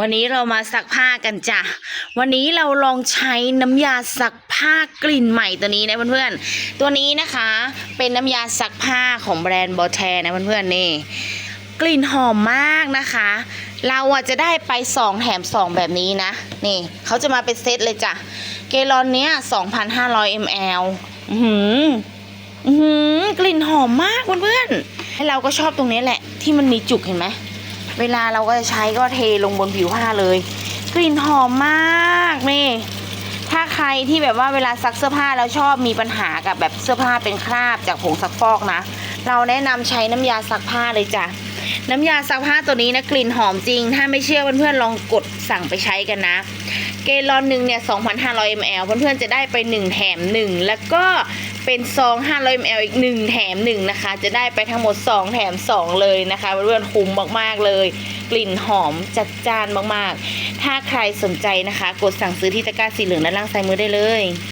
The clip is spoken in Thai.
วันนี้เรามาซักผ้ากันจ้ะ วันนี้เราลองใช้น้ำยาซักผ้ากลิ่นใหม่ตัวนี้นะเพื่อนๆ ตัวนี้นะคะเป็นน้ำยาซักผ้าของแบรนด์บอแทนะเพื่อนๆนี่ กลิ่นหอมมากนะคะ เราอะจะได้ไป2แถม2แบบนี้นะ นี่เขาจะมาเป็นเซตเลยจ้ะ เกลอนเนี้ย2,500 ml อือหืออือหือกลิ่นหอมมากเพื่อนๆ ให้เราก็ชอบตรงนี้แหละ ที่มันมีจุกเห็นไหม เวลาเราก็จะใช้ก็เทลงบนผิวผ้าเลย กลิ่นหอมมากนี่ ถ้าใครที่แบบว่าเวลาซักเสื้อผ้าแล้วชอบมีปัญหากับแบบเสื้อผ้าเป็นคราบจากผงซักฟอกนะ เราแนะนำใช้น้ำยาซักผ้าเลยจ้ะ น้ำยาซักผ้าตัวนี้นะกลิ่นหอมจริง ถ้าไม่เชื่อเพื่อนๆลองกดสั่งไปใช้กันนะ เกลอนหนึ่งเนี่ย 2,500 ml เพื่อนๆจะได้ไป 1 แถม 1 แล้วก็เป็นซอง 500 ml อีก 1 แถม 1 นะคะ จะได้ไปทั้งหมด 2 แถม 2 เลยนะคะเพื่อนๆคุ้มมากๆเลย กลิ่นหอมจัดจ้านมากๆ ถ้าใครสนใจนะคะ กดสั่งซื้อที่ตะกร้าสีเหลืองด้านล่างซ้ายมือได้เลย